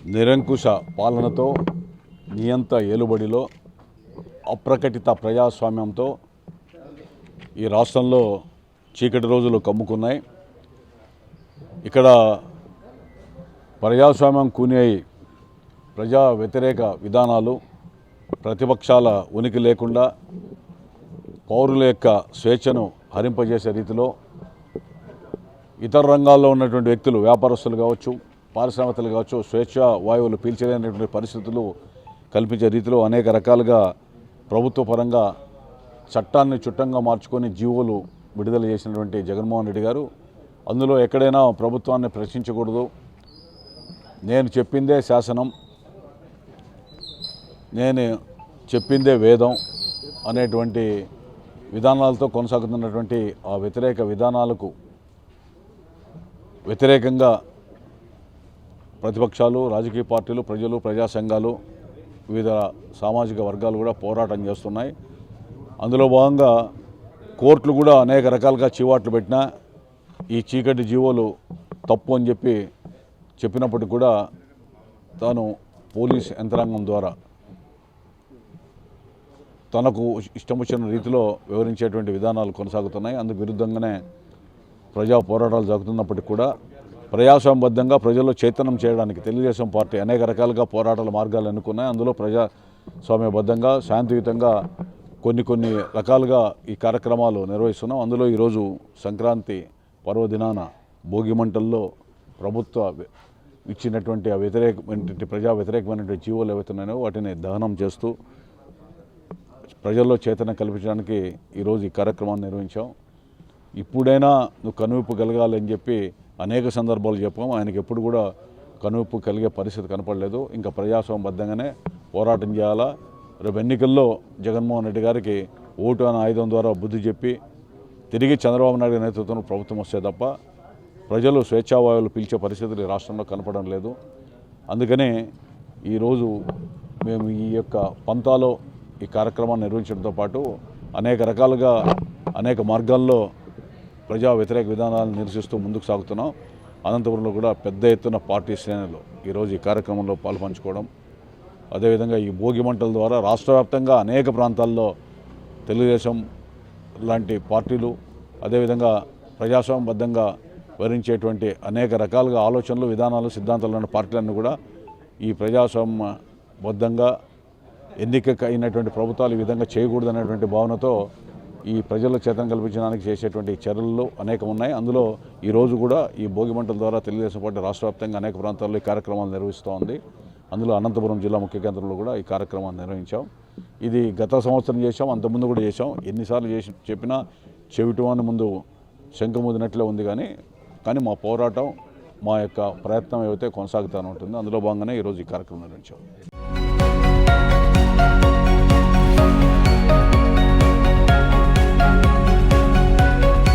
నిరంకుశ పాలనతో నియంత ఏలుబడిలో అప్రకటిత ప్రజాస్వామ్యంతో ఈ రాష్ట్రంలో చీకటి రోజులు కమ్ముకున్నాయి. ఇక్కడ ప్రజాస్వామ్యం కూనే ప్రజా వ్యతిరేక విధానాలు ప్రతిపక్షాల ఉనికి లేకుండా పౌరుల యొక్క స్వేచ్ఛను హరింపజేసే రీతిలో ఇతర రంగాల్లో ఉన్నటువంటి వ్యక్తులు వ్యాపారస్తులు కావచ్చు పారిశ్రామికలు కావచ్చు స్వేచ్ఛ వాయువులు పీల్చలేనటువంటి పరిస్థితులు కల్పించే రీతిలో అనేక రకాలుగా ప్రభుత్వ పరంగా చట్టాన్ని చుట్టంగా మార్చుకొని జీవోలు విడుదల చేసినటువంటి జగన్మోహన్ రెడ్డి గారు. అందులో ఎక్కడైనా ప్రభుత్వాన్ని ప్రశ్నించకూడదు. నేను చెప్పిందే శాసనం నేను చెప్పిందే వేదం అనేటువంటి విధానాలతో కొనసాగుతున్నటువంటి ఆ వ్యతిరేక విధానాలకు వ్యతిరేకంగా ప్రతిపక్షాలు రాజకీయ పార్టీలు ప్రజలు ప్రజా సంఘాలు వివిధ సామాజిక వర్గాలు కూడా పోరాటం చేస్తున్నాయి. అందులో భాగంగా కోర్టులు కూడా అనేక రకాలుగా చీవాట్లు పెట్టినా ఈ చీకటి జీవోలు తప్పు అని చెప్పి చెప్పినప్పటికీ కూడా తాను పోలీస్ యంత్రాంగం ద్వారా తనకు ఇష్టం వచ్చిన రీతిలో వివరించేటువంటి విధానాలు కొనసాగుతున్నాయి. అందుకు విరుద్ధంగానే ప్రజా పోరాటాలు జరుగుతున్నప్పటికీ కూడా ప్రజాస్వామ్యబద్ధంగా ప్రజల్లో చైతన్యం చేయడానికి తెలుగుదేశం పార్టీ అనేక రకాలుగా పోరాటాల మార్గాలు ఎన్నుకున్నాయి. అందులో ప్రజాస్వామ్యబద్ధంగా శాంతియుతంగా కొన్ని కొన్ని రకాలుగా ఈ కార్యక్రమాలు నిర్వహిస్తున్నాం. అందులో ఈరోజు సంక్రాంతి పర్వదినాన భోగి మంటల్లో ప్రభుత్వ ఇచ్చినటువంటి ఆ వ్యతిరేకమైనటువంటి ప్రజా వ్యతిరేకమైనటువంటి జీవోలు ఏవైతున్నాయో వాటిని దహనం చేస్తూ ప్రజల్లో చైతన్యం కల్పించడానికి ఈరోజు ఈ కార్యక్రమాన్ని నిర్వహించాం. ఇప్పుడైనా నువ్వు కనువిప్పు కలగాలని చెప్పి అనేక సందర్భాలు చెప్పాము ఆయనకి ఎప్పుడు కూడా కనువిప్పు కలిగే పరిస్థితి కనపడలేదు. ఇంకా ప్రజాస్వామ్యబద్ధంగానే పోరాటం చేయాలా? రేపు ఎన్నికల్లో జగన్మోహన్ రెడ్డి గారికి ఓటు అనే ఆయుధం ద్వారా బుద్ధి చెప్పి తిరిగి చంద్రబాబు నాయుడు నేతృత్వంలో ప్రభుత్వం వస్తే తప్ప ప్రజలు స్వేచ్ఛావాయువులు పిలిచే పరిస్థితులు రాష్ట్రంలో కనపడడం లేదు. అందుకనే ఈరోజు మేము ఈ యొక్క పంతాలో ఈ కార్యక్రమాన్ని నిర్వహించడంతో పాటు అనేక రకాలుగా అనేక మార్గాల్లో ప్రజా వ్యతిరేక విధానాలను నిరసిస్తూ ముందుకు సాగుతున్నాం. అనంతపురంలో కూడా పెద్ద ఎత్తున పార్టీ శ్రేణులు ఈరోజు ఈ కార్యక్రమంలో పాల్పంచుకోవడం. అదేవిధంగా ఈ భోగి మంటల ద్వారా రాష్ట్ర వ్యాప్తంగా అనేక ప్రాంతాల్లో తెలుగుదేశం లాంటి పార్టీలు అదేవిధంగా ప్రజాస్వామ్యబద్ధంగా వివరించేటువంటి అనేక రకాలుగా ఆలోచనలు విధానాలు సిద్ధాంతాలు ఉన్న పార్టీలన్నీ కూడా ఈ ప్రజాస్వామ్యబద్ధంగా ఎన్నిక అయినటువంటి ప్రభుత్వాలు ఈ విధంగా చేయకూడదు అనేటువంటి భావనతో ఈ ప్రజల చేతన కల్పించడానికి చేసేటువంటి చర్యలు అనేకం ఉన్నాయి. అందులో ఈ రోజు కూడా ఈ భోగి మంటల ద్వారా తెలుగుదేశం పార్టీ రాష్ట్ర వ్యాప్తంగా అనేక ప్రాంతాల్లో ఈ కార్యక్రమాలు నిర్వహిస్తూ ఉంది అందులో అనంతపురం జిల్లా ముఖ్య కేంద్రంలో కూడా ఈ కార్యక్రమాన్ని నిర్వహించాం. ఇది గత సంవత్సరం చేసాం అంతకుముందు కూడా చేసాం ఎన్నిసార్లు చేసి చెప్పినా చెవిటమని ముందు శంఖముదినట్లే ఉంది కానీ కానీ మా పోరాటం మా యొక్క ప్రయత్నం ఏవైతే కొనసాగుతూనే ఉంటుంది అందులో భాగంగానే ఈరోజు ఈ కార్యక్రమం నిర్వహించాం.